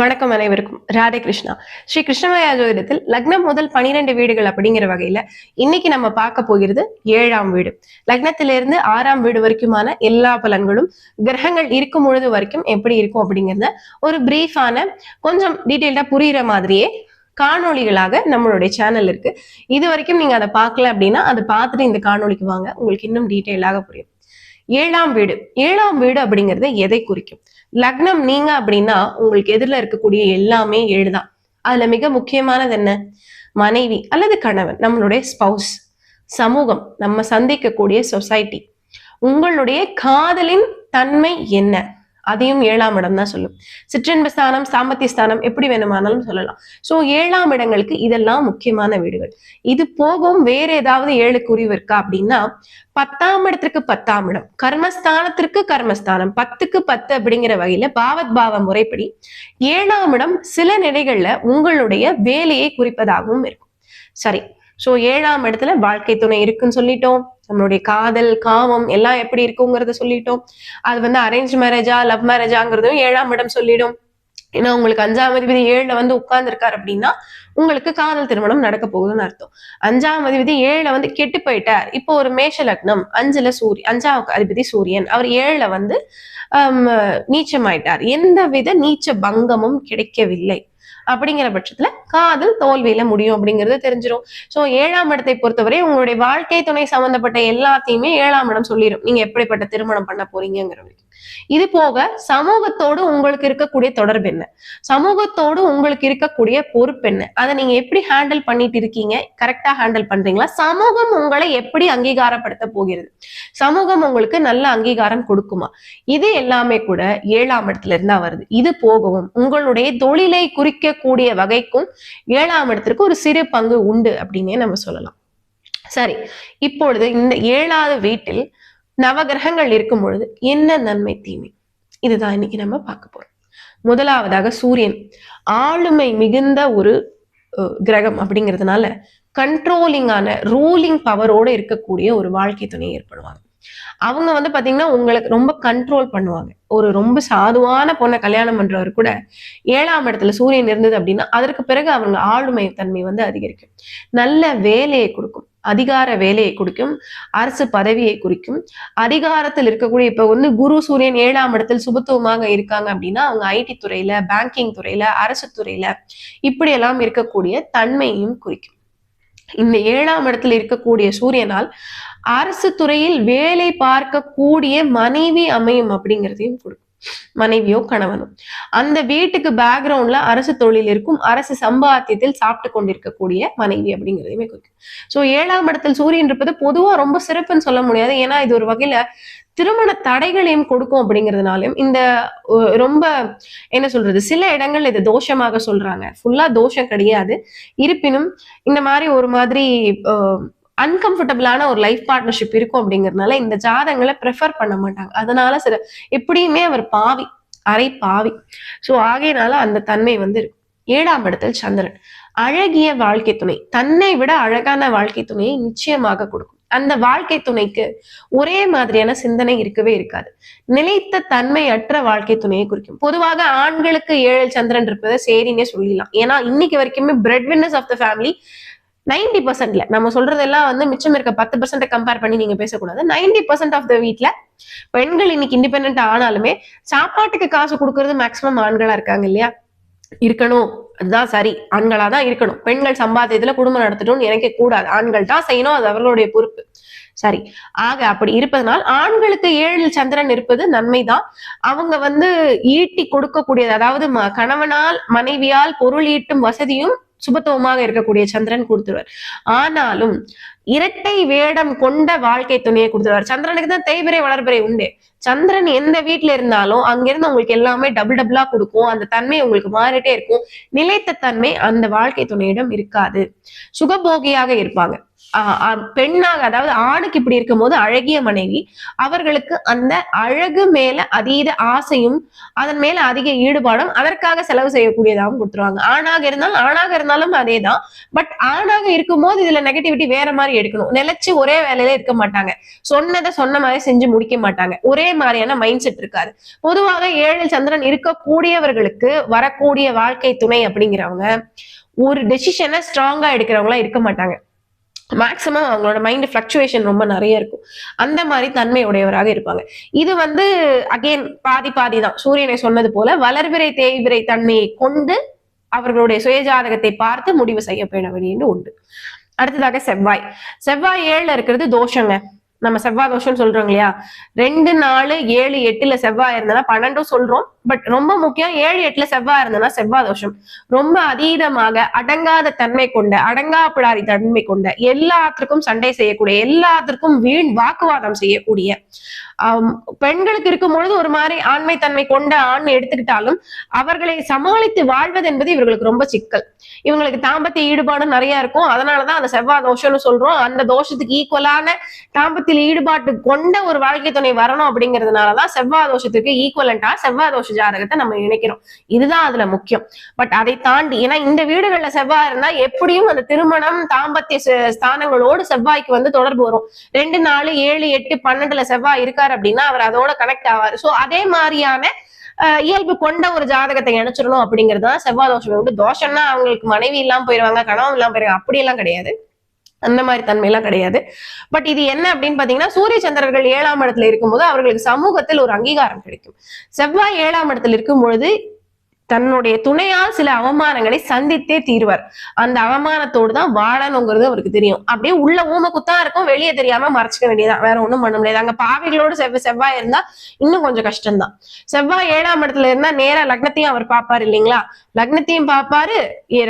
வணக்கம் அனைவருக்கும். ராதே கிருஷ்ணா. ஸ்ரீ கிருஷ்ணமயா ஜோதிடத்தில் லக்னம் முதல் பனிரெண்டு வீடுகள் அப்படிங்கிற வகையில இன்னைக்கு நம்ம பார்க்க போகிறது ஏழாம் வீடு. லக்னத்திலிருந்து ஆறாம் வீடு வரைக்குமான எல்லா பலன்களும் கிரகங்கள் இருக்கும் பொழுது வரைக்கும் எப்படி இருக்கும் அப்படிங்கிறத ஒரு பிரீஃபான கொஞ்சம் டீட்டெயில்டா புரியுற மாதிரியே காணொளிகளாக நம்மளுடைய சேனல் இருக்கு. இது வரைக்கும் நீங்க அதை பார்க்கல அப்படின்னா அதை பார்த்துட்டு இந்த காணொளிக்கு வாங்க. உங்களுக்கு இன்னும் டீட்டெயிலாக புரியும். ஏழாம் வீடு. ஏழாம் வீடு அப்படிங்கிறது எதை குறிக்கும்? லக்னம் நீங்க அப்படின்னா உங்களுக்கு எதிரில் இருக்கக்கூடிய எல்லாமே ஏழுதான். அதுல மிக முக்கியமானது என்ன? மனைவி அல்லது கணவன் நம்மளுடைய ஸ்பவுஸ் சமூகம் நம்ம சந்திக்கக்கூடிய சொசைட்டி உங்களுடைய காதலின் தன்மை என்ன? அதையும் ஏழாம் இடம் தான் சொல்லும். சிற்றின்ப ஸ்தானம் சாம்பத்திய ஸ்தானம் எப்படி வேணுமானாலும் சொல்லலாம். சோ ஏழாம் இடங்களுக்கு இதெல்லாம் முக்கியமான வீடுகள். இது போகும் வேற ஏதாவது ஏழு குறிவு இருக்கா அப்படின்னா பத்தாம் இடத்திற்கு பத்தாம் இடம் கர்மஸ்தானத்திற்கு கர்மஸ்தானம் பத்துக்கு பத்து அப்படிங்கிற வகையில பாவத் பாவ முறைப்படி ஏழாம் இடம் சில நிலைகள்ல உங்களுடைய வேலையை குறிப்பதாகவும் இருக்கும். சரி சோ ஏழாம் இடத்துல வாழ்க்கை துணை இருக்குன்னு சொல்லிட்டோம். நம்மளுடைய காதல் காமம் எல்லாம் எப்படி இருக்குங்கிறத சொல்லிட்டோம். அது வந்து அரேஞ்ச் மேரேஜா லவ் மேரேஜாங்கிறதும் ஏழாம் இடம் சொல்லிடும். ஏன்னா உங்களுக்கு அஞ்சாம் அதிபதி ஏழுல வந்து உட்கார்ந்துருக்காரு அப்படின்னா உங்களுக்கு காதல் திருமணம் நடக்க போகுதுன்னு அர்த்தம். அஞ்சாம் அதிபதி ஏழுல வந்து கெட்டு போயிட்டார். இப்போ ஒரு மேஷ லக்னம் அஞ்சுல சூரிய அஞ்சாம் அதிபதி சூரியன் அவர் ஏழுல வந்து ஆஹ் நீச்சமாயிட்டார். எந்த வித நீச்ச பங்கமும் கிடைக்கவில்லை. அப்படிங்கிற பட்சத்துல காதல் தோல்வியில முடியும் அப்படிங்கிறது தெரிஞ்சிடும் சோ ஏழாம் இடத்தை பொறுத்தவரை உங்களுடைய வாழ்க்கை துணை சம்பந்தப்பட்ட எல்லாத்தையுமே ஏழாம் இடம் சொல்லிடும் நீங்க எப்படிப்பட்ட திருமணம் பண்ண போறீங்கிற வரைக்கும் இது போக சமூகத்தோடு உங்களுக்கு இருக்கக்கூடிய தொடர்பு என்ன? சமூகத்தோடு உங்களுக்கு இருக்கக்கூடிய பொறுப்பு என்ன? அதை நீங்க எப்படி ஹேண்டில் பண்ணிட்டு இருக்கீங்க? கரெக்டா ஹேண்டில் பண்றீங்களா? சமூகம் உங்களை எப்படி அங்கீகாரப்படுத்த போகிறது? சமூகம் உங்களுக்கு நல்ல அங்கீகாரம் கொடுக்குமா? இது எல்லாமே கூட ஏழாம் இடத்துல இருந்தா வருது. இது போகவும் உங்களுடைய தொழிலை குறிக்கக்கூடிய வகைக்கும் ஏழாம் இடத்திற்கு ஒரு சிறு பங்கு உண்டு அப்படின்னே நம்ம சொல்லலாம். சரி இப்பொழுது இந்த ஏழாவது வீட்டில் நவகிரகங்கள் இருக்கும் பொழுது என்ன நன்மை தீமை? இதுதான் இன்னைக்கு நம்ம பார்க்க போறோம். முதலாவதாக சூரியன் ஆளுமை மிகுந்த ஒரு கிரகம் அப்படிங்கிறதுனால கண்ட்ரோலிங்கான ரூலிங் பவரோட இருக்கக்கூடிய ஒரு வாழ்க்கை துணை ஏற்படுவாங்க. அவங்க வந்து பாத்தீங்கன்னா உங்களுக்கு ரொம்ப கண்ட்ரோல் பண்ணுவாங்க. ஒரு ரொம்ப சாதுவான பொண்ணை கல்யாணம் பண்றவர் கூட ஏழாம் இடத்துல சூரியன் இருந்தது அப்படின்னா அதற்கு பிறகு அவங்க ஆளுமை தன்மை வந்து அதிகரிக்கும். நல்ல வேலையை கொடுக்கும். அதிகார வேலையை குறிக்கும் அரசு பதவியை குறிக்கும். அதிகாரத்தில் இருக்கக்கூடிய இப்ப வந்து குரு சூரியன் ஏழாம் இடத்தில் சுபத்துவமாக இருக்காங்க அப்படின்னா அவங்க ஐடி துறையில பேங்கிங் துறையில அரசு துறையில இப்படி எல்லாம் இருக்கக்கூடிய தன்மையையும் குறிக்கும். இந்த ஏழாம் இடத்தில் இருக்கக்கூடிய சூரியனால் அரசு துறையில் வேலை பார்க்கக்கூடிய மனைவி அமையும் அப்படிங்கிறதையும் கொடுக்கும். மனைவியோ கணவனோ. அந்த வீட்டுக்கு பேக்ரவுண்ட்ல அரசு தொழில் இருக்கும் அரசு சம்பாத்தியத்தில் சாப்பிட்டு கொண்டிருக்கக்கூடிய மனைவி அப்படிங்கிறதையுமே குறிக்கும். சோ ஏழாம் இடத்தில் சூரியன் இருப்பது பொதுவா ரொம்ப சிறப்புன்னு சொல்ல முடியாது. ஏன்னா இது ஒரு வகையில திருமண தடைகளையும் கொடுக்கும் அப்படிங்கிறதுனாலும் இந்த ரொம்ப என்ன சொல்றது சில இடங்கள்ல இது தோஷமாக சொல்றாங்க. ஃபுல்லா தோஷம் கிடையாது. இருப்பினும் இந்த மாதிரி ஒரு மாதிரி அன்கம்ஃபர்டபுளான ஒரு லைஃப் பார்ட்னர்ஷிப் இருக்கும் அப்படிங்கறதுனால இந்த ஜாதகங்களை ப்ரிஃபர் பண்ண மாட்டாங்க. அதனால சில எப்படியுமே அவர் பாவி அரை பாவி. சோ ஆகையினால அந்த தன்மை வந்து இருக்கும் ஏழாம் இடத்தில் சந்திரன். அழகிய வாழ்க்கை துணை. தன்னை விட அழகான வாழ்க்கை துணையை நிச்சயமாக கொடுக்கும். அந்த வாழ்க்கை துணைக்கு ஒரே மாதிரியான சிந்தனை இருக்கவே இருக்காது. நிலைத்த தன்மை அற்ற வாழ்க்கை துணையை குறிக்கும். பொதுவாக ஆண்களுக்கு ஏழு சந்திரன் இருப்பதை சரின்னே சொல்லிடலாம். ஏன்னா இன்னைக்கு வரைக்குமே bread winners of the family ninety பர்சன்ட்ல நம்ம சொல்றதெல்லாம் வந்து மிச்சம் இருக்க பத்து பர்சன்ட் கம்பேர் பண்ணி நீங்க பேசக்கூடாது. நைன்டி பர்சன்ட் ஆஃப் த வீட்ல பெண்கள் இன்னைக்கு இண்டிபெண்ட் ஆனாலுமே சாப்பாட்டுக்கு காசு கொடுக்கறது மேக்சிமம் ஆண்களா இருக்காங்க இல்லையா? இருக்கணும். அதுதான் சரி. ஆண்களா தான் இருக்கணும். பெண்கள் சம்பாத்தியத்துல குடும்பம் நடத்தணும்னு நினைக்க கூடாது. ஆண்கள் தான் செய்யணும். அது அவர்களுடைய பொறுப்பு. சரி. ஆக அப்படி இருப்பதனால் ஆண்களுக்கு ஏழில் சந்திரன் இருப்பது நன்மைதான். அவங்க வந்து ஈட்டி கொடுக்கக்கூடியது அதாவது ம- கணவனால் மனைவியால் பொருள் ஈட்டும் வசதியும் சுபத்துவமாக இருக்கக்கூடிய சந்திரன் கொடுத்துருவார். ஆனாலும் இரட்டை வேடம் கொண்ட வாழ்க்கை துணையை கொடுத்துருவார். சந்திரனுக்கு தான் தேய்பிரை வளர்பிறை உண்டு. சந்திரன் எந்த வீட்டுல இருந்தாலும் அங்கிருந்து உங்களுக்கு எல்லாமே டபுள் டபுளா கொடுக்கும். அந்த தன்மை உங்களுக்கு மாறிட்டே இருக்கும். நிலைத்த தன்மை அந்த வாழ்க்கை துணையிடம் இருக்காது. சுகபோகியாக இருப்பாங்க. பெண்ணாக அதாவது ஆணுக்கு இப்படி இருக்கும் போது அழகிய மனைவி அவர்களுக்கு அந்த அழகு மேல அதீத ஆசையும் அதன் மேல அதிக ஈடுபாடும் அதற்காக செலவு செய்யக்கூடியதாகவும் கொடுத்துருவாங்க. ஆணாக இருந்தாலும் ஆணாக இருந்தாலும் அதேதான். பட் ஆணாக இருக்கும் போது இதுல நெகட்டிவிட்டி வேற மாதிரி எடுக்கணும். நிலைச்சு ஒரே வேலையில இருக்க மாட்டாங்க. சொன்னதை சொன்ன மாதிரி செஞ்சு முடிக்க மாட்டாங்க. ஒரே மாதிரியான மைண்ட் செட் இருக்காது. பொதுவாக ஏழில் சந்திரன் இருக்கக்கூடியவர்களுக்கு வரக்கூடிய வாழ்க்கை துணை அப்படிங்கிறவங்க ஒரு டெசிஷனை ஸ்ட்ராங்கா எடுக்கிறவங்களா இருக்க மாட்டாங்க. மேக்சிமம் அவங்களோட மைண்ட் ஃப்ளக்சுவேஷன் ரொம்ப நிறைய இருக்கும். அந்த மாதிரி தன்மை உடையவராக இருப்பாங்க. இது வந்து அகைன் பாதி பாதி தான். சூரியனை சொன்னது போல வளர்விரை தேய்விரை தன்மையை கொண்டு அவர்களுடைய சுயஜாதகத்தை பார்த்து முடிவு செய்யப்பட வேண்டியது உண்டு. அடுத்ததாக செவ்வாய். செவ்வாய் ஏழுல இருக்கிறது தோஷங்க. நம்ம செவ்வாய் தோஷம் சொல்றோம் இல்லையா? ரெண்டு நாலு ஏழு எட்டுல செவ்வாய் இருந்தனா பன்னெண்டும் சொல்றோம். பட் ரொம்ப முக்கியம் ஏழு எட்டுல செவ்வாய் இருந்தனா செவ்வாய் தோஷம். ரொம்ப அதீதமாக அடங்காத தன்மை கொண்ட அடங்கா அடங்காப்பிடாரி தன்மை கொண்ட எல்லாத்திற்கும் சண்டை செய்யக்கூடிய எல்லாத்திற்கும் வீண் வாக்குவாதம் செய்யக்கூடிய பெண்களுக்கு இருக்கும் பொழுது ஒரு மாதிரி ஆண்மை தன்மை கொண்ட ஆண் எடுத்துக்கிட்டாலும் அவர்களை சமாளித்து வாழ்வது என்பது இவர்களுக்கு ரொம்ப சிக்கல். இவங்களுக்கு தாம்பத்திய ஈடுபாடும் நிறைய இருக்கும். அதனாலதான் அந்த செவ்வாய் தோஷம்னு சொல்றோம். அந்த தோஷத்துக்கு ஈக்குவலான தாம்பத்தியில் ஈடுபாட்டு கொண்ட ஒரு வாழ்க்கை துணை வரணும் அப்படிங்கிறதுனாலதான் செவ்வாய் தோஷத்துக்கு ஈக்குவலண்டா செவ்வாய் தோஷ ஜாதகத்தை நம்ம நினைக்கிறோம் இதுதான் அதுல முக்கியம். பட் அதை தாண்டி ஏன்னா இந்த வீடுகள்ல செவ்வாய் இருந்தா எப்படியும் அந்த திருமணம் தாம்பத்திய ஸ்தானங்களோடு செவ்வாய்க்கு வந்து தொடர்பு வரும். ரெண்டு நாலு ஏழு எட்டு பன்னெண்டுல செவ்வாய் இருக்காரு அப்படின்னா அவர் அதோட கனெக்ட் ஆவார். சோ அதே மாதிரியான இயல்பு கொண்ட ஒரு ஜாதகத்தை இணைச்சிடணும் அப்படிங்கிறது தான் செவ்வாய் தோஷம் உண்டு தோஷம்னா அவங்களுக்கு மனைவி இல்லாம போயிருவாங்க கணவன் இல்லாம போயிருவாங்க அப்படியெல்லாம் கிடையாது. அந்த மாதிரி தன்மையெல்லாம் கிடையாது. பட் இது என்ன அப்படின்னு பாத்தீங்கன்னா சூரிய சந்திரர்கள் ஏழாம் இடத்துல இருக்கும்போது அவர்களுக்கு சமூகத்தில் ஒரு அங்கீகாரம் கிடைக்கும். செவ்வாய் ஏழாம் இடத்துல இருக்கும் பொழுது தன்னுடைய துணையால் சில அவமானங்களை சந்தித்தே தீர்வார். அந்த அவமானத்தோடு தான் வாழணுங்கிறது அவருக்கு தெரியும். அப்படியே உள்ள ஊம குத்தா இருக்கும் வெளியே தெரியாம மறைச்சிக்க வேண்டியதான் வேற ஒண்ணும் பண்ண முடியாது. அங்க பாவிகளோடு செவ் செவ்வாய் இருந்தா இன்னும் கொஞ்சம் கஷ்டம்தான். செவ்வாய் ஏழாம் இடத்துல இருந்தா நேரா லக்னத்தையும் அவர் பார்ப்பாரு இல்லைங்களா? லக்னத்தையும் பார்ப்பாரு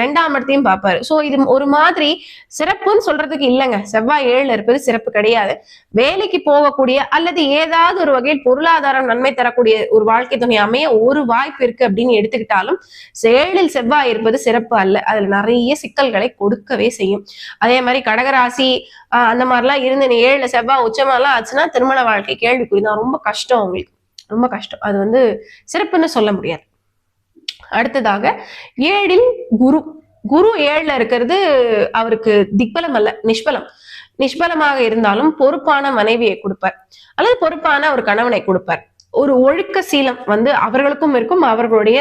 ரெண்டாம் இடத்தையும் பார்ப்பாரு. சோ இது ஒரு மாதிரி சிறப்புன்னு சொல்றதுக்கு இல்லைங்க. செவ்வாய் ஏழுல இருப்பது சிறப்பு கிடையாது. வேலைக்கு போகக்கூடிய அல்லது ஏதாவது ஒரு வகையில் பொருளாதாரம் நன்மை தரக்கூடிய ஒரு வாழ்க்கை துணை அமைய ஒரு வாய்ப்பு இருக்கு அப்படின்னு விட்டாலும் ஏழில் செவ்வாய் இருப்பது சிறப்பு அல்ல. அதுல நிறைய சிக்கல்களை கொடுக்கவே செய்யும். அதே மாதிரி கடகராசி ஆஹ் அந்த மாதிரிலாம் இருந்து நீ ஏழுல செவ்வாய் உச்சமாலாம் ஆச்சுன்னா திருமண வாழ்க்கை கேள்விக்குறிதான் ரொம்ப கஷ்டம் அவங்களுக்கு. ரொம்ப கஷ்டம். அது வந்து சிறப்புன்னு சொல்ல முடியாது. அடுத்ததாக ஏழில் குரு. குரு ஏழுல இருக்கிறது அவருக்கு திக்பலம் அல்ல நிஷ்பலம். நிஷ்பலமாக இருந்தாலும் பொறுப்பான மனைவியை கொடுப்பார். அல்லது பொறுப்பான ஒரு கணவனை கொடுப்பார். ஒரு ஒழுக்க சீலம் வந்து அவர்களுக்கும் இருக்கும் அவர்களுடைய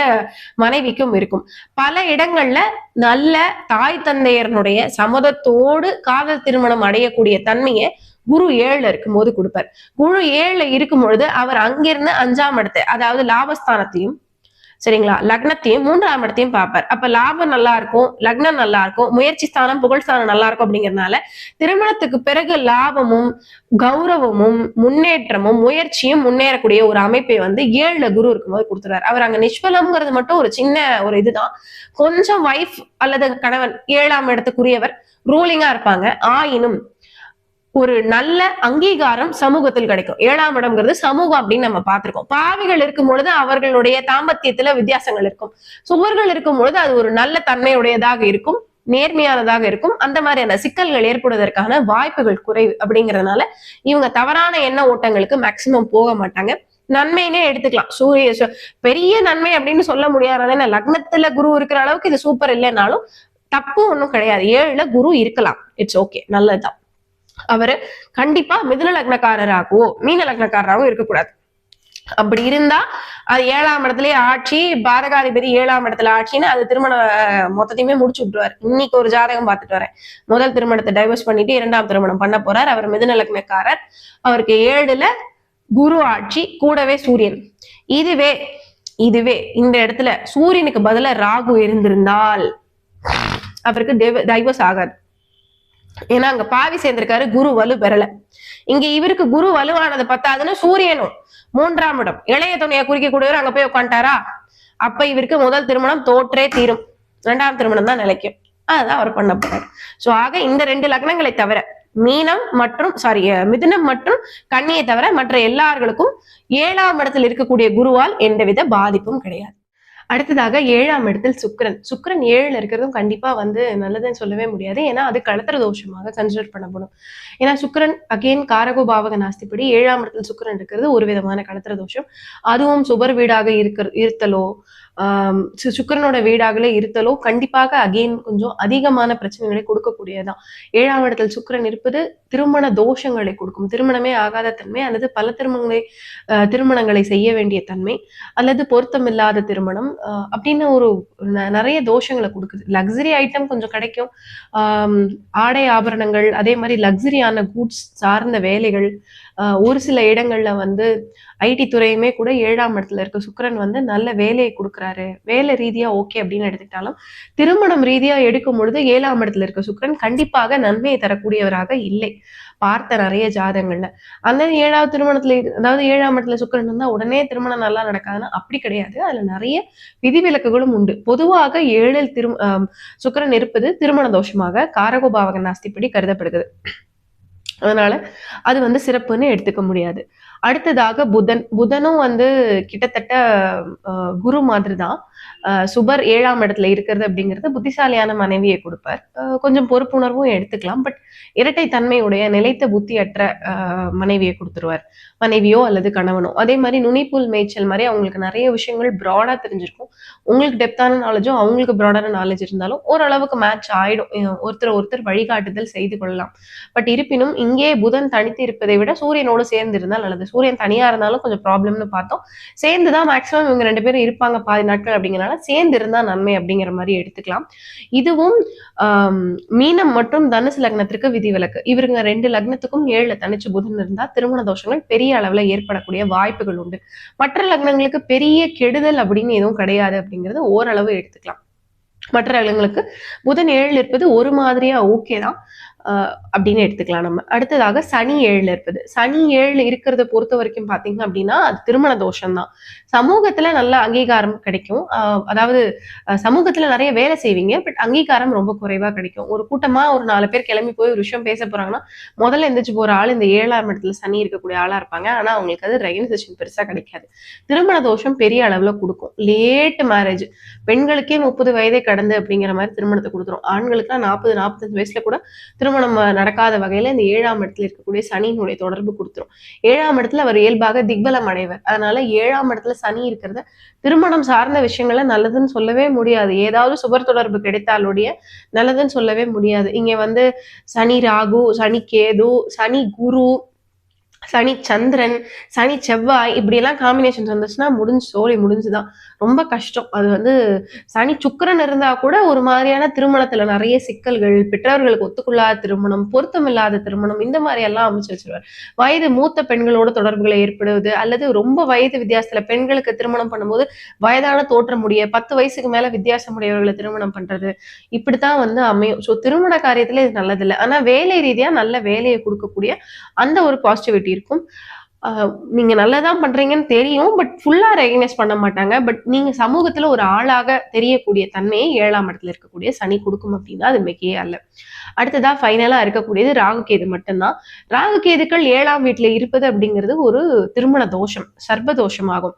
மனைவிக்கும் இருக்கும். பல இடங்கள்ல நல்ல தாய் தந்தையரனுடைய சம்மதத்தோடு காதல் திருமணம் அடையக்கூடிய தன்மையை குரு ஏழுல இருக்கும்போது கொடுப்பார். குரு ஏழுல இருக்கும் பொழுது அவர் அங்கிருந்து அஞ்சாம் இடத்தை அதாவது லாபஸ்தானத்தையும் சரிங்களா? லக்னத்தையும் மூன்றாம் இடத்தையும் பார்ப்பார். அப்ப லாபம் நல்லா இருக்கும் லக்னம் நல்லா இருக்கும் முயற்சி ஸ்தானம் புகழ் ஸ்தானம் நல்லா இருக்கும் அப்படிங்கறதுனால திருமணத்துக்கு பிறகு லாபமும் கௌரவமும் முன்னேற்றமும் முயற்சியும் முன்னேறக்கூடிய ஒரு அமைப்பை வந்து ஏழுல குரு இருக்கும்போது கொடுத்துறாரு அவர் அங்க நிஷ்பலம்ங்கிறது மட்டும் ஒரு சின்ன ஒரு இதுதான். கொஞ்சம் வைஃப் அல்லது கணவன் ஏழாம் இடத்துக்குரியவர் ரூலிங்கா இருப்பாங்க. ஆயினும் ஒரு நல்ல அங்கீகாரம் சமூகத்தில் கிடைக்கும். ஏழாம் இடம்ங்கிறது சமூகம் அப்படின்னு நம்ம பார்த்திருக்கோம். பாவிகள் இருக்கும் பொழுது அவர்களுடைய தாம்பத்தியத்துல வித்தியாசங்கள் இருக்கும். சுவர்கள் இருக்கும் பொழுது அது ஒரு நல்ல தன்மையுடையதாக இருக்கும். நேர்மையானதாக இருக்கும். அந்த மாதிரியான சிக்கல்கள் ஏற்படுவதற்கான வாய்ப்புகள் குறைவு அப்படிங்கறதுனால இவங்க தவறான எண்ண ஓட்டங்களுக்கு மேக்சிமம் போக மாட்டாங்க. நன்மைனே எடுத்துக்கலாம். சூரிய பெரிய நன்மை அப்படின்னு சொல்ல முடியாத லக்னத்துல குரு இருக்கிற அளவுக்கு இது சூப்பர் இல்லைனாலும் தப்பு ஒன்றும் கிடையாது. ஏழுல குரு இருக்கலாம். இட்ஸ் ஓகே நல்லதுதான். அவரு கண்டிப்பா மிதுன லக்னக்காரராகவோ மீன லக்னக்காரராகவோ இருக்கக்கூடாது. அப்படி இருந்தா அது ஏழாம் இடத்துலயே ஆட்சி பாதகாதிபதி ஏழாம் இடத்துல ஆட்சின்னு அது திருமண மொத்தத்தையுமே முடிச்சு விட்டுருவாரு. இன்னைக்கு ஒரு ஜாதகம் பார்த்துட்டு வரேன். முதல் திருமணத்தை டைவர்ஸ் பண்ணிட்டு இரண்டாம் திருமணம் பண்ண போறார். அவர் மிதுன லக்னக்காரர். அவருக்கு ஏழுல குரு ஆட்சி கூடவே சூரியன். இதுவே இதுவே இந்த இடத்துல சூரியனுக்கு பதிலா ராகு இருந்திருந்தால் அவருக்கு டைவர்ஸ் ஆகாது. ஏன்னா அங்க பாவி சேர்ந்திருக்காரு குரு வலு பெறல இங்க இவருக்கு குரு வலுவானது பத்தாதுன்னு சூரியனும் மூன்றாம் இடம். இளைய துணையை குறிக்கக்கூடியவர் அங்க போய் உட்காந்துட்டாரா அப்ப இவருக்கு முதல் திருமணம் தோற்றே தீரும். இரண்டாம் திருமணம் தான் நிலைக்கும். அதுதான் அவர் பண்ண போறாரு. சோ ஆக இந்த ரெண்டு லக்னங்களை தவிர மீனம் மற்றும் சாரி மிதுனம் மற்றும் கண்ணியை தவிர மற்ற எல்லார்களுக்கும் ஏழாம் இடத்தில் இருக்கக்கூடிய குருவால் எந்தவித பாதிப்பும் கிடையாது. அடுத்ததாக ஏழாம் இடத்தில் சுக்கரன். சுக்கரன் ஏழில் இருக்கிறதும் கண்டிப்பா வந்து நல்லதுன்னு சொல்லவே முடியாது. ஏன்னா அது கலத்திர தோஷமாக கன்சிடர் பண்ணப்படும். ஏன்னா சுக்கரன் அகெயின் காரகோ பாவக நாஸ்திப்படி ஏழாம் இடத்தில் சுக்கரன் இருக்கிறது ஒரு விதமான கலத்திர தோஷம். அதுவும் சுபர் வீடாக இருக்க இருத்தலோ சுக்கிரனோட வீடாகல இருத்தலோ கண்டிப்பாக அகெயின் கொஞ்சம் அதிகமான பிரச்சனைகளை கொடுக்கக்கூடியதான் ஏழாம் இடத்தில் சுக்கிரன் இருப்பது திருமண தோஷங்களை கொடுக்கும். திருமணமே ஆகாத தன்மை அல்லது பல திருமணங்களை திருமணங்களை செய்ய வேண்டிய தன்மை அல்லது பொருத்தமில்லாத திருமணம் அப்படின்னு ஒரு ந- நிறைய தோஷங்களை கொடுக்குது. லக்ஸரி ஐட்டம் கொஞ்சம் கிடைக்கும். ஆடை ஆபரணங்கள் அதே மாதிரி லக்ஸரியான கூட்ஸ் சார்ந்த வேலைகள் ஒரு சில இடங்கள்ல வந்து ஐடி துறையுமே கூட ஏழாம் இடத்துல இருக்கு சுக்கரன் வந்து நல்ல வேலையை கொடுக்குறாரு. வேலை ரீதியா ஓகே அப்படின்னு எடுத்துக்கிட்டாலும் திருமணம் ரீதியா எடுக்கும் பொழுது ஏழாம் இடத்துல இருக்க சுக்கிரன் கண்டிப்பாக நன்மையை தரக்கூடியவராக இல்லை. பார்த்த நிறைய ஜாதகங்கள்ல. அந்த ஏழாவது திருமணத்துல அதாவது ஏழாம் இடத்துல சுக்கிரன் இருந்தா உடனே திருமணம் நல்லா நடக்காதுன்னா அப்படி கிடையாது. அதுல நிறைய விதிவிலக்குகளும் உண்டு. பொதுவாக ஏழில் திரு சுக்கரன் இருப்பது திருமண தோஷமாக காரகோபாவக நாஸ்திப்படி கருதப்படுகிறது. அதனால அது வந்து சிறப்புன்னு எடுத்துக்க முடியாது. அடுத்ததாக புதன். புதனும் வந்து கிட்டத்தட்ட குரு மாதிரி தான் சுபர் ஏழாம் இடத்துல இருக்கிறது அப்படிங்கிறது புத்திசாலியான மனைவியை கொடுப்பார். கொஞ்சம் பொறுப்புணர்வும் எடுத்துக்கலாம். பட் இரட்டை தன்மையுடைய நிலைத்த புத்தியற்ற மனைவியை கொடுத்துருவார். மனைவியோ அல்லது கணவனோ. அதே மாதிரி நுனிப்புல் மேய்ச்சல் மாதிரி அவங்களுக்கு நிறைய விஷயங்கள் ப்ராடா தெரிஞ்சிருக்கும். உங்களுக்கு டெப்தான நாலேஜும் அவங்களுக்கு ப்ராடான நாலேஜ் இருந்தாலும் ஓரளவுக்கு மேட்ச் ஆயிடும். ஒருத்தர் ஒருத்தர் வழிகாட்டுதல் செய்து கொள்ளலாம். பட் இருப்பினும் இங்கே புதன் தனித்து இருப்பதை விட சூரியனோடு சேர்ந்திருந்தால் அல்லது நல்லது. சூரியன் தனியா இருந்தாலும் கொஞ்சம் ப்ராப்ளம்னு பார்த்தோம். சேர்ந்து தான் மேக்ஸிமம் இவங்க ரெண்டு பேரும் இருப்பாங்க பாதி நாட்கள் அப்படிங்கிறனால சேர்ந்து இருந்தா நன்மை அப்படிங்கிற மாதிரி எடுத்துக்கலாம். இதுவும் மீனம் மற்றும் தனுசு லக்னத்திற்கு விதிவிலக்கு. இவருங்க ரெண்டு லக்னத்துக்கும் ஏழுல தனிச்சு புதன் இருந்தா திருமண தோஷங்கள் பெரிய அளவுல ஏற்படக்கூடிய வாய்ப்புகள் உண்டு. மற்ற லக்னங்களுக்கு பெரிய கெடுதல் அப்படின்னு எதுவும் கிடையாது அப்படிங்கிறது ஓரளவு எடுத்துக்கலாம். மற்ற லக்னங்களுக்கு புதன் ஏழு இருப்பது ஒரு மாதிரியா ஓகே தான். அப்படின்னு எடுத்துக்கலாம் நம்ம. அடுத்ததாக சனி ஏழில் இருப்பது. சனி ஏழில் இருக்கிறத பொறுத்த வரைக்கும் பார்த்தீங்க அப்படின்னா அது திருமண தோஷம் தான் சமூகத்துல நல்ல அங்கீகாரம் கிடைக்கும். அதாவது சமூகத்தில் சமூகத்துல நிறைய வேலை செய்வீங்க பட் அங்கீகாரம் ரொம்ப குறைவா கிடைக்கும். ஒரு கூட்டமா ஒரு நாலு பேர் கிளம்பி போய் ஒரு விஷயம் பேச போறாங்கன்னா முதல்ல எந்திரிச்சு போகிற ஆள் இந்த ஏழாம் இடத்துல சனி இருக்கக்கூடிய ஆளா இருப்பாங்க. ஆனா அவங்களுக்கு அது ரெகனைசேஷன் பெருசா கிடைக்காது. திருமண தோஷம் பெரிய அளவுல கொடுக்கும். லேட் மேரேஜ் பெண்களுக்கே முப்பது வயதே கடந்து அப்படிங்கிற மாதிரி திருமணத்தை கொடுத்துரும். ஆண்களுக்குலாம் நாற்பது நாற்பத்தஞ்சு வயசுல கூட திருமணம் நடக்காத வகையில இந்த ஏழாம் இடத்துல இருக்கக்கூடிய சனியினுடைய தொடர்பு கொடுத்துரும். ஏழாம் இடத்துல அவர் இயல்பாக திக்பலம் அடைவர். அதனால ஏழாம் இடத்துல சனி இருக்கிறத திருமணம் சார்ந்த விஷயங்களை நல்லதுன்னு சொல்லவே முடியாது. ஏதாவது சுபர் தொடர்பு கிடைத்தாலுடைய நல்லதுன்னு சொல்லவே முடியாது. இங்க வந்து சனி ராகு சனி கேது சனி குரு சனி சந்திரன் சனி செவ்வாய் இப்படியெல்லாம் காம்பினேஷன்ஸ் வந்துச்சுன்னா முடிஞ்சு சோழி முடிஞ்சுதான். ரொம்ப கஷ்டம். அது வந்து சனி சுக்கிரன் இருந்தா கூட ஒரு மாதிரியான திருமணத்துல நிறைய சிக்கல்கள் பெற்றவர்களுக்கு ஒத்துக்கொள்ளாத திருமணம் பொருத்தமில்லாத திருமணம் இந்த மாதிரி எல்லாம் அமைச்சு வச்சிருவார். வயது மூத்த பெண்களோட தொடர்புகளை ஏற்படுவது அல்லது ரொம்ப வயது வித்தியாசத்துல பெண்களுக்கு திருமணம் பண்ணும்போது வயதான தோற்றம் முடிய பத்து வயசுக்கு மேல வித்தியாசம் உடையவர்களை திருமணம் பண்றது இப்படித்தான் வந்து அமையும். ஸோ திருமண காரியத்துல இது நல்லதில்லை. ஆனா வேலை ரீதியா நல்ல வேலையை கொடுக்கக்கூடிய அந்த ஒரு பாசிட்டிவிட்டி இருக்கும்? நீங்கள் நீங்க நல்லதான் பண்றீங்கன்னு தெரியும் பட் ஃபுல்லா ரெகனைஸ் பண்ண மாட்டாங்க. பட் நீங்க சமூகத்துல ஒரு ஆளாக தெரியக்கூடிய தன்மையை ஏழாம் இடத்துல இருக்கக்கூடிய சனி கொடுக்கும் அப்படின்னா அது மிகையே அல்ல. அடுத்ததா ஃபைனலாக இருக்கக்கூடியது ராகுகேது மட்டும்தான். ராகுகேதுக்கள் ஏழாம் வீட்டுல இருப்பது அப்படிங்கிறது ஒரு திருமண தோஷம் சர்ப தோஷமாகும்.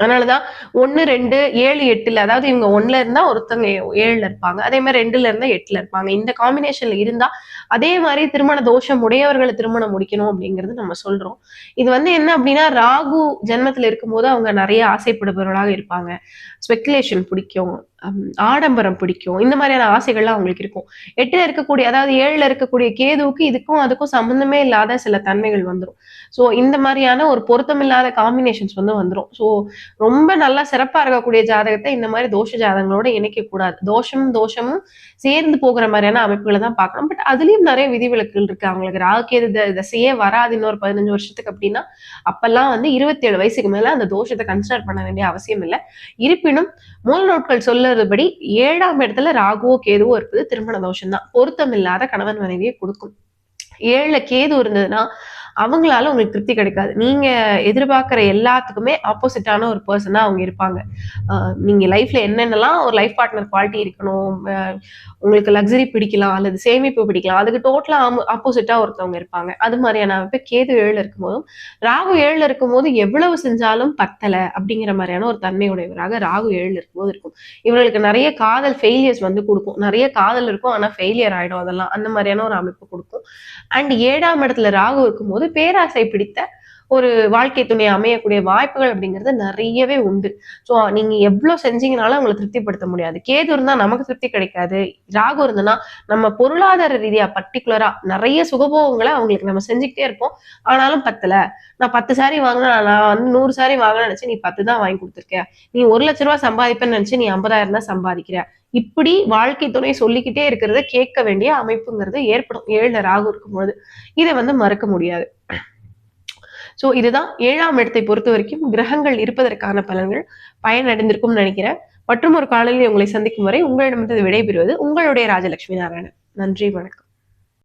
அதனாலதான் ஒன்னு ரெண்டு ஏழு எட்டுல அதாவது இவங்க ஒண்ணுல இருந்தா ஒருத்தவங்க ஏழுல இருப்பாங்க. அதே மாதிரி ரெண்டுல இருந்தா எட்டுல இருப்பாங்க. இந்த காம்பினேஷன்ல இருந்தா அதே மாதிரி திருமண தோஷம் உடையவர்களை திருமணம் முடிக்கணும் அப்படிங்கிறது நம்ம சொல்றோம். இது வந்து என்ன அப்படின்னா ராகு ஜென்மத்துல இருக்கும்போது அவங்க நிறைய ஆசைப்படுபவர்களாக இருப்பாங்க. ஸ்பெக்குலேஷன் பிடிக்கும். ஆடம்பரம் பிடிக்கும். இந்த மாதிரியான ஆசைகள்லாம் அவங்களுக்கு இருக்கும். எட்டுல இருக்கக்கூடிய அதாவது ஏழுல இருக்கக்கூடிய கேதுவுக்கு இதுக்கும் அதுக்கும் சம்பந்தமே இல்லாத சில தன்மைகள் வந்துடும் ஸோ இந்த மாதிரியான ஒரு பொருத்தமில்லாத காம்பினேஷன்ஸ் வந்து வந்துடும் ஸோ ரொம்ப நல்லா சிறப்பா இருக்கக்கூடிய ஜாதகத்தை இந்த மாதிரி தோஷ ஜாதகங்களோட இணைக்க கூடாது. தோஷமும் தோஷமும் சேர்ந்து போகிற மாதிரியான அமைப்புகளை தான் பார்க்கணும். பட் அதுலயும் நிறைய விதிவிலக்குகள் இருக்கு. அவங்களுக்கு ராகுகேது த- தசையே வராது இன்னொரு பதினஞ்சு வருஷத்துக்கு அப்படின்னா அப்பெல்லாம் வந்து இருபத்தி ஏழு வயசுக்கு மேல அந்த தோஷத்தை கன்சிடர் பண்ண வேண்டிய அவசியம் இல்லை. இருப்பினும் மூல நோட்கள் சொல்றதுபடி ஏழாம் இடத்துல ராகுவோ கேதுவோ இருப்பது திருமண தோஷம் தான் பொருத்தமில்லாத கணவன் மனைவியை கொடுக்கும். ஏழுல கேது இருந்ததுன்னா அவங்களால உங்களுக்கு திருப்தி கிடைக்காது. நீங்க எதிர்பார்க்கிற எல்லாத்துக்குமே ஆப்போசிட்டான ஒரு பர்சனா அவங்க இருப்பாங்க. நீங்க லைஃப்ல என்னென்னலாம் ஒரு லைஃப் பார்ட்னர் குவாலிட்டி இருக்கணும் உங்களுக்கு லக்ஸரி பிடிக்கலாம் அல்லது சேமிப்பு பிடிக்கலாம் அதுக்கு டோட்டலா ஆப்போசிட்டா ஒருத்தவங்க இருப்பாங்க. அது மாதிரியான இப்போ கேது ஏழில் இருக்கும்போதும் ராகு ஏழுல இருக்கும்போது எவ்வளவு செஞ்சாலும் பத்தல அப்படிங்கிற மாதிரியான ஒரு தன்மையுடையவராக ராகு ஏழுல இருக்கும்போது இருக்கும். இவர்களுக்கு நிறைய காதல் ஃபெயிலியர்ஸ் வந்து கொடுக்கும். நிறைய காதல் இருக்கும் ஆனா ஃபெயிலியர் ஆயிடும் அதெல்லாம். அந்த மாதிரியான ஒரு அமைப்பு கொடுக்கும். அண்ட் ஏழாம் இடத்துல ராகு இருக்கும்போது பேராசை பிடித்த ஒரு வாழ்க்கை துணை அமையக்கூடிய வாய்ப்புகள் அப்படிங்கிறது நிறையவே உண்டு. ஸோ நீங்க எவ்வளவு செஞ்சீங்கனாலும் அவங்களை திருப்திப்படுத்த முடியாது. கேது இருந்தா நமக்கு திருப்தி கிடைக்காது. ராகு இருந்ததுன்னா நம்ம பொருளாதார ரீதியா பர்டிகுலரா நிறைய சுகபோகங்களை அவங்களுக்கு நம்ம செஞ்சுக்கிட்டே இருப்போம். ஆனாலும் பத்தல. நான் பத்து சாரி வாங்கினா நான் வந்து நூறு சாரி வாங்கினா நினைச்சு நீ பத்து தான் வாங்கி கொடுத்துருக்க. நீ ஒரு லட்ச ரூபாய் சம்பாதிப்பேன்னு நினைச்சு நீ ஐம்பதாயிரம் தான் சம்பாதிக்கிற. இப்படி வாழ்க்கை துணை சொல்லிக்கிட்டே இருக்கிறத கேட்க வேண்டிய அமைப்புங்கிறது ஏற்படும். ஏழுல ராகு இருக்கும்பொழுது. இதை வந்து மறக்க முடியாது. ஸோ இதுதான் ஏழாம் இடத்தை பொறுத்த வரைக்கும் கிரகங்கள் இருப்பதற்கான பலன்கள் பயனடைந்திருக்கும்னு நினைக்கிறேன். மற்றும் ஒரு காலையில் உங்களை சந்திக்கும் வரை உங்களிடமிருந்து விடைபெறுவது உங்களுடைய ராஜலட்சுமி நாராயணன். நன்றி வணக்கம்.